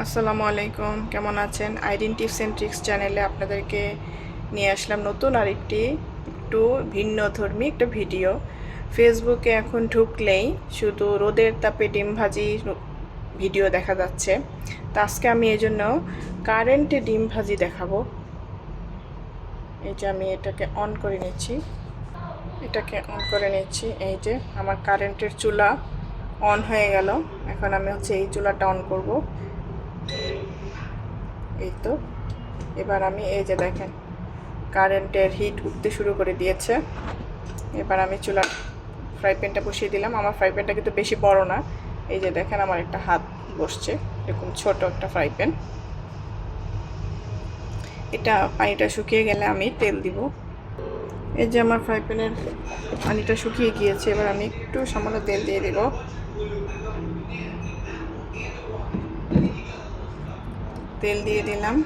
আসসালামু আলাইকুম, কেমন আছেন? আইডেন টিপস অ্যান্ড ট্রিক্স চ্যানেলে আপনাদেরকে নিয়ে আসলাম নতুন আরেকটি একটু ভিন্ন ধর্মী একটা ভিডিও। ফেসবুকে এখন ঢুকলেই শুধু রোদের তাপে ডিম ভাজি ভিডিও দেখা যাচ্ছে। তো আজকে আমি এই জন্য কারেন্টে ডিম ভাজি দেখাবো। এই যে আমি এটাকে অন করে নিচ্ছি। এটাকে অন করে নিচ্ছি। এই যে আমার কারেন্টের চুলা অন হয়ে গেল। এখন আমি হচ্ছে এই চুলাটা অন করব। এই তো। এবার আমি এই যে দেখেন, কারেন্টের হিট উঠতে শুরু করে দিয়েছে। এবার আমি চুলা ফ্রাই প্যানটা বসিয়ে দিলাম। আমার ফ্রাই প্যানটা কিন্তু বেশি বড় না। এই যে দেখেন, আমার একটা হাত বসছে, এরকম ছোট একটা ফ্রাই প্যান। এটা পানিটা শুকিয়ে গেলে আমি তেল দিব। এই যে আমার ফ্রাই প্যানের পানিটা শুকিয়ে গিয়েছে, এবার আমি একটু সামান্য তেল দিয়ে দেব। তেল দিয়ে দিলাম।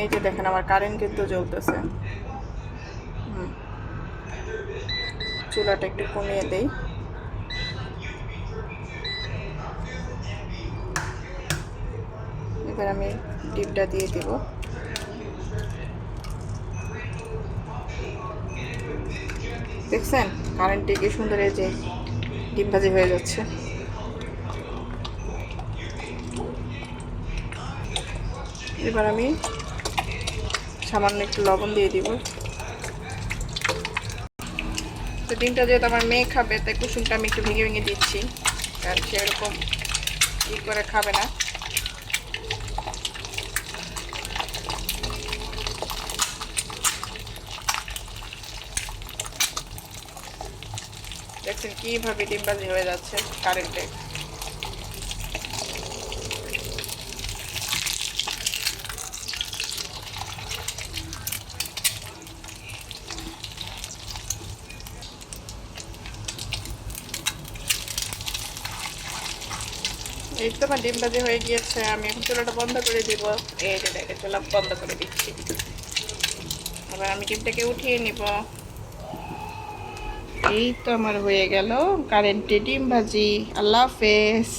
এই যে দেখেন আমার কারেন্ট কিন্তু জ্বলতেছে। চুলাটা একটু কমিয়ে দেই। এবার আমি ডিপটা দিয়ে দিব। দেখছেন? কারেন্টে কি সুন্দর এই যে ডিম ভাজি হয়ে যাচ্ছে। এবার আমি সামান্য একটু লবণ দিয়ে দিব। তো ডিমটা যেহেতু আমার মেয়ে খাবে, তাই কুসুমটা আমি একটু ভেঙে ভেঙে দিচ্ছি আর সে এরকম ই করে খাবে না। দেখছেন কীভাবে ডিমবাজি হয়ে যাচ্ছে কারেন্টে এই তো আমার ডিম ভাজি হয়ে গিয়েছে, আমি এখন চুলাটা বন্ধ করে দিব। এই যে দেখে চুলা বন্ধ করে দিচ্ছি। আবার আমি ডিমটাকে উঠিয়ে নিব। এই তো আমার হয়ে গেল কারেন্টে ডিম ভাজি আল্লাহ হাফেজ।